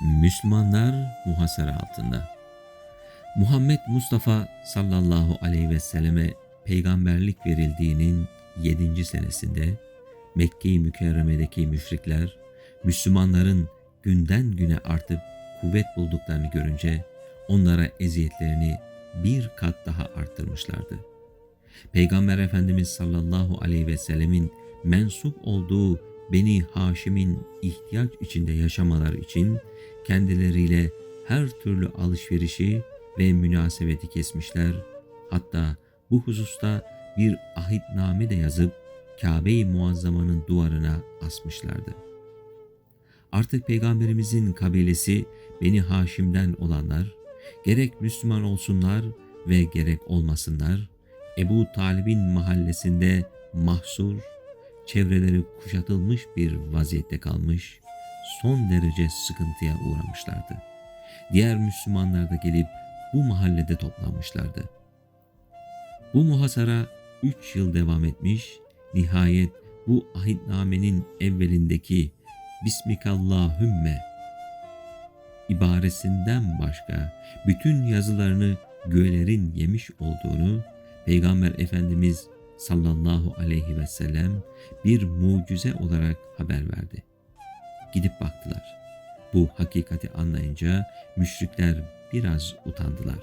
Müslümanlar muhasara altında. Muhammed Mustafa sallallahu aleyhi ve selleme peygamberlik verildiğinin 7. senesinde Mekke-i Mükerreme'deki müşrikler Müslümanların günden güne artıp kuvvet bulduklarını görünce onlara eziyetlerini bir kat daha arttırmışlardı. Peygamber Efendimiz sallallahu aleyhi ve sellemin mensup olduğu Beni Haşim'in ihtiyaç içinde yaşamalar için kendileriyle her türlü alışverişi ve münasebeti kesmişler. Hatta bu hususta bir ahitname de yazıp Kabe-i Muazzama'nın duvarına asmışlardı. Artık Peygamberimizin kabilesi Beni Haşim'den olanlar, gerek Müslüman olsunlar ve gerek olmasınlar, Ebu Talib'in mahallesinde mahsur, çevreleri kuşatılmış bir vaziyette kalmış, son derece sıkıntıya uğramışlardı. Diğer Müslümanlar da gelip bu mahallede toplanmışlardı. Bu muhasara üç yıl devam etmiş, nihayet bu ahitnamenin evvelindeki Bismikallahümme ibaresinden başka bütün yazılarını göğlerin yemiş olduğunu Peygamber Efendimiz sallallahu aleyhi ve sellem bir mucize olarak haber verdi. Gidip baktılar. Bu hakikati anlayınca müşrikler biraz utandılar.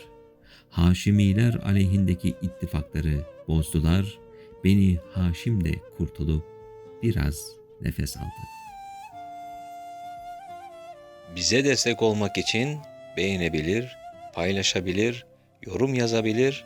Haşimiler aleyhindeki ittifakları bozdular. Beni Haşim de kurtulup biraz nefes aldı. Bize destek olmak için beğenebilir, paylaşabilir, yorum yazabilir